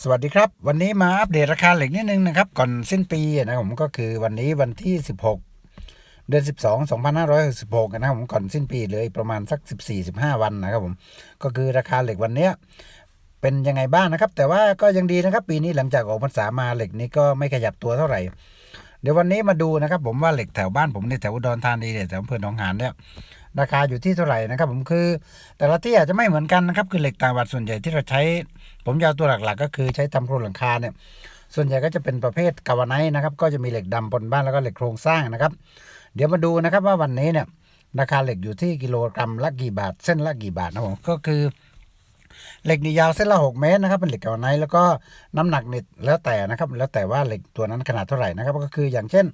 สวัสดีครับ วันนี้มาอัปเดตราคาเหล็กนิดนึงนะครับ ก่อนสิ้นปีนะผมก็คือวันนี้วันที่ 16 เดือน 12 2566นะครับผมก่อนสิ้นปีเลยประมาณสัก 14-15 วันนะครับผมก็คือราคาเหล็กวันเนี้ยเป็นยังไงบ้างนะครับ แต่ว่าก็ยังดีนะครับ ปีนี้หลังจากออกพรรษามาเหล็กนี้ก็ไม่ขยับตัวเท่าไหร่ เดี๋ยววันนี้มาดูนะครับ ผมว่าเหล็กแถวบ้านผมในแถวอุดรธานีเนี่ยแถวอำเภอหนองหานเนี่ย ราคาอยู่ที่เท่าไหร่นะครับ ผมคือ แต่ละที่อาจจะไม่เหมือนกันนะครับ คือเหล็กต่างหวัดส่วนใหญ่ที่เราใช้ ผมจะเอาตัวหลักๆ ก็คือใช้ทำโครงหลังคาเนี่ยส่วนใหญ่ก็จะเป็นประเภทกาวไนนะครับ ก็จะมีเหล็กดำปนบ้านแล้วก็เหล็กโครงสร้างนะครับ เดี๋ยวมาดูนะครับว่าวันนี้เนี่ยราคาเหล็กอยู่ที่กิโลกรัมละกี่บาท เส้นละกี่บาทนะผมก็คือเหล็กนี่ยาวเส้นละ 6 เมตรนะครับเป็นเหล็กกาวไนแล้วก็น้ำหนักนี่แล้วแต่นะครับ แล้วแต่ว่าเหล็กตัวนั้นขนาดเท่าไหร่นะครับ ก็คืออย่างเช่น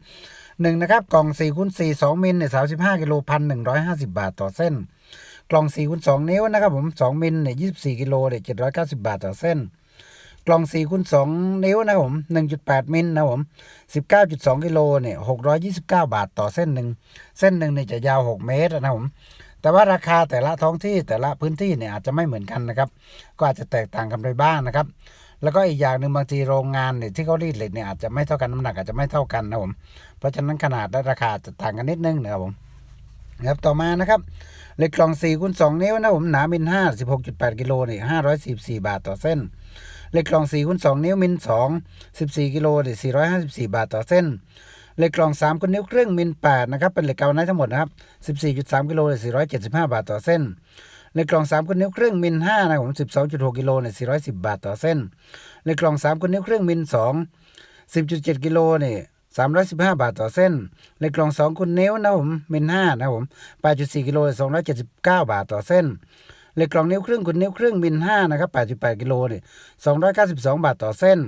หนึ่งนะครับกล่อง4คูณ4 2มิลเนี่ย35กิโลพันหนึ่งร้อยห้าสิบบาทต่อเส้น กล่อง4คูณ2นิ้วนะครับผม2มิลเนี่ย24กิโลเนี่ย790บาทต่อเส้น กล่อง4คูณ2นิ้วนะครับผม1.8มิลนะครับผม19.2กิโลเนี่ย629 บาทต่อเส้นหนึ่งเส้นหนึ่งเนี่ยจะยาว 6 เมตรนะครับผมแต่ว่าราคาแต่ละท้องที่แต่ละพื้นที่เนี่ยอาจจะไม่เหมือนกันนะครับ ก็อาจจะแตกต่างกันไปบ้างนะครับ แล้วก็อีกอย่างหนึ่งบางทีโรงงานเนี่ยที่เขารีดเหล็กเนี่ยอาจจะไม่เท่ากันน้ำหนักอาจจะไม่เท่ากันนะผมเพราะฉะนั้นขนาดและราคาจะต่างกันนิดนึงนะครับผมนะครับต่อมานะครับเหล็กกล่อง4คูณ2นิ้วนะผมหนามิล5 16.8กิโลนี่544บาทต่อเส้นเหล็กกล่อง4คูณ2นิ้วมิล2 14กิโลนี่454 บาทต่อเส้นเหล็กกล่อง3คูณนิ้วครึ่งมิล8นะครับเป็นเหล็กเกาวไนท์ทั้งหมดนะครับ14.3กิโลนี่475 บาทต่อเส้น เหล็กล่อง3คูณนิ้วครึ่งมิล5นะผม12.6กิโลเนี่ย410 บาทต่อเส้นเหล็กล่อง3คูณนิ้วครึ่งมิล2 10.7กิโลเนี่ย315 บาทต่อเส้นเหล็กล่อง2คูณนิ้วนะผมมิล5นะผม8.4กิโล279 บาทต่อเส้นเหล็กกล่องนิ้วครึ่งคูณนิ้วครึ่งมิล5นะครับ8.8กิโลเนี่ย292 บาทต่อเส้น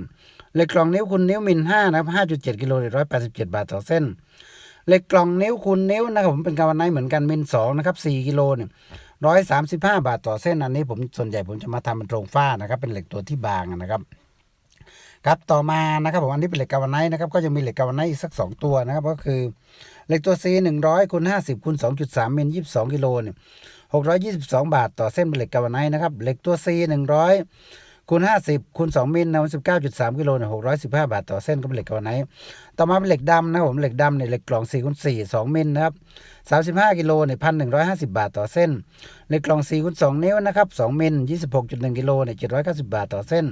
เหล็กกล่องนิ้วคูณนิ้วมิล5นะครับ5.7กิโลนี่187 บาทต่อเส้นเหล็กกล่องนิ้วคูณนิ้วนะครับผมเป็นกาวไนท์เหมือนกันมิล2นะครับ4กิโลเนี่ย 135 บาทต่อเส้นอันนี้ผมส่วนใหญ่ผมจะมาทำเป็นโครงฝ้านะครับ เป็นเหล็กตัวที่บางนะครับครับต่อมานะครับผมอันนี้เป็นเหล็กกาวไนท์นะครับก็จะมีเหล็กกาวไนท์อีกสัก 2 ตัวนะครับก็คือเหล็กตัว C 100คูณ50คูณ2.3 มิล22กิโลเนี่ย622 บาทต่อเส้นเป็นเหล็กกาวไนท์นะครับเหล็กตัว C 100 คูณ50คูณ2มิลนะ19.3กิโลเนี่ย615บาทต่อเส้นก็เป็นเหล็กกาวาไนต่อมาเป็นเหล็กดำนะผมเหล็กดำเนี่ยเหล็กกล่อง4คูณ4 2มิลนะครับ35กิโลเนี่ย1,150บาทต่อเส้นเหล็กกล่อง4คูณ2นิ้วนะครับ2มิล26.1กิโลเนี่ย790บาทต่อเส้น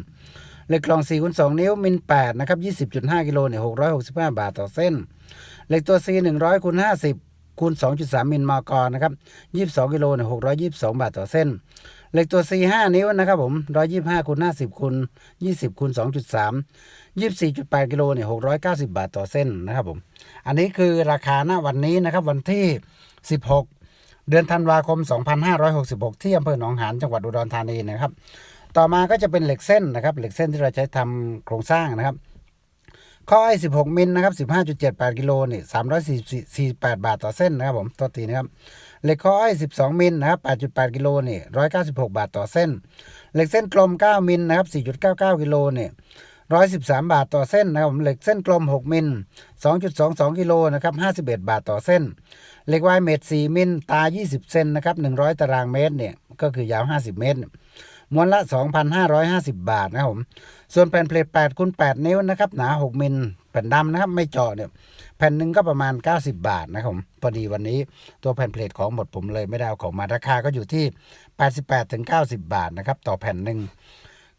เหล็กกล่อง4คูณ2นิ้วมิล8นะครับ20.5กิโลเนี่ย665 บาทต่อเส้น เหล็กตัว C 100คูณ50คูณ2.3มิลมกนะครับ22กิโลเนี่ย622 บาทต่อเส้น เหล็กตัว C 5 นิ้วนะครับผม 125คูณ50คูณ20คูณ2.3 24.8กิโลเนี่ย690 บาทต่อเส้นนะครับผม อันนี้คือราคาณวันนี้นะครับวันที่ 16 เดือนธันวาคม 2566 ที่อำเภอหนองหานจังหวัดอุดรธานีนะครับ ต่อมาก็จะเป็นเหล็กเส้นนะครับ เหล็กเส้นที่เราใช้ทำโครงสร้างนะครับ ข้อไอ้16 มิลนะครับ15.78กิโลนี่348 บาทต่อเส้นนะครับผมตัวทีนะครับเหล็กข้อไอ้12 มิลนะครับ8.8กิโลนี่196 บาทต่อเส้น เหล็กเส้นกลม 9 มิลนะครับ4.99กิโลนี่113บาทต่อเส้นนะครับผมเหล็กเส้นกลม6มิล2.22กิโลนะครับ51บาทต่อเส้น เหล็กวายเมตร4มิลตา20เซนนะครับ100ตารางเมตรเนี่ยก็คือยาว50เมตร มวลละ 2,550 บาทนะครับผม ส่วนแผ่นเพลท8คูณ8นิ้วนะครับ หนา 6มิลแผ่นดำนะครับ ไม่เจาะเนี่ย แผ่นหนึ่งก็ประมาณ 90 บาทนะครับผมพอดีวันนี้ตัวแผ่นเพลทของหมดผมเลยไม่ได้เอาของมาราคาก็อยู่ที่ 88ถึง90 บาทนะครับต่อแผ่นหนึ่ง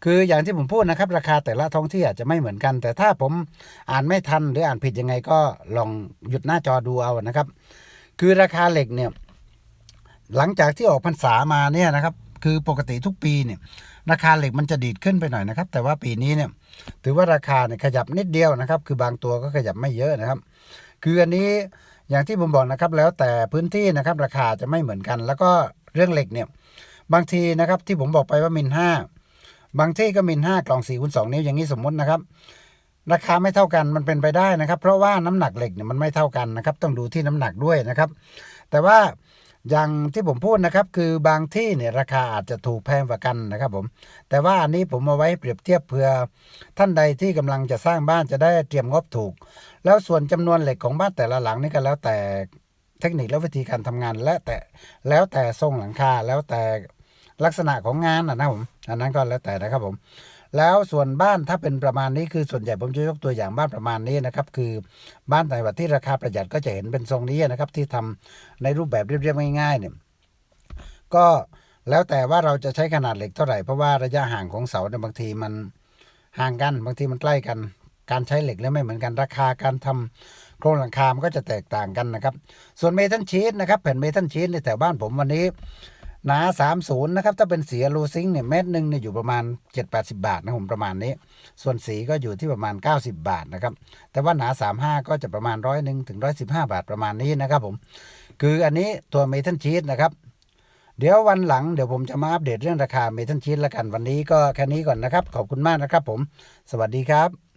คืออย่างที่ผมพูดนะครับ ราคาแต่ละท้องที่อาจจะไม่เหมือนกัน แต่ถ้าผมอ่านไม่ทันหรืออ่านผิดยังไงก็ลองหยุดหน้าจอดูเอานะครับ คือราคาเหล็กเนี่ยหลังจากที่ออกพรรษามาเนี่ยนะครับ คือปกติทุกปีเนี่ยราคาเหล็กมันจะดีดขึ้นไปหน่อยนะครับ แต่ว่าปีนี้เนี่ยถือว่าราคาเนี่ยขยับนิดเดียวนะครับ คือบางตัวก็ขยับไม่เยอะนะครับ คืออันนี้อย่างที่ผมบอกนะครับ แล้วแต่พื้นที่นะครับราคาจะไม่เหมือนกัน แล้วก็เรื่องเหล็กเนี่ยบางทีนะครับที่ผมบอกไปว่ามิลห้าบางที่ก็มิลห้ากล่องสี่คูณสองนิ้วอย่างนี้สมมตินะครับ ราคาไม่เท่ากันมันเป็นไปได้นะครับ เพราะว่าน้ำหนักเหล็กเนี่ยมันไม่เท่ากันนะครับ ต้องดูที่น้ำหนักด้วยนะครับ แต่ว่า อย่างที่ผมพูดนะครับ คือบางที่เนี่ยราคาอาจจะถูกแพงกว่ากันนะครับผมแต่ว่าอันนี้ผมเอาไว้เปรียบเทียบเพื่อท่านใดที่กำลังจะสร้างบ้านจะได้เตรียมงบถูก แล้วส่วนจำนวนเหล็กของบ้านแต่ละหลังนี่ก็แล้วแต่เทคนิคและวิธีการทำงาน และแต่แล้วแต่ทรงหลังคาแล้วแต่ลักษณะของงานนะนะผมอันนั้นก็แล้วแต่นะครับผม แล้วส่วนบ้านถ้าเป็นประมาณนี้คือส่วนใหญ่ผมจะยกตัวอย่างบ้านประมาณนี้นะครับคือบ้านต่างจังหวัดที่ราคาประหยัดก็จะเห็นเป็นทรงนี้นะครับที่ทำในรูปแบบเรียบๆง่ายๆเนี่ยก็แล้วแต่ว่าเราจะใช้ขนาดเหล็กเท่าไหร่เพราะว่าระยะห่างของเสาเนี่ยบางทีมันห่างกันบางทีมันใกล้กัน การใช้เหล็กแล้วไม่เหมือนกันราคาการทำโครงหลังคา มันก็จะแตกต่างกันนะครับ ส่วนเมทัลชีตนะครับ แผ่นเมทัลชีตในแถวบ้านผมวันนี้ หนา30 นะครับ ถ้าเป็นสีอะลูซิงเนี่ยเม็ดหนึ่งเนี่ยอยู่ประมาณ 7-80 บาทนะผมประมาณนี้ ส่วนสีก็อยู่ที่ประมาณ 90 บาทนะครับ แต่ว่าหนา 35 ก็จะประมาณร้อยหนึ่งถึงร้อยสิบห้าบาทประมาณนี้นะครับผม คืออันนี้ตัวเมทัลชีตนะครับเดี๋ยววันหลังเดี๋ยวผมจะมาอัปเดตเรื่องราคาเมทัลชีตล้วกันวันนี้ก็แค่นี้ก่อนนะครับ ขอบคุณมากนะครับผม สวัสดีครับ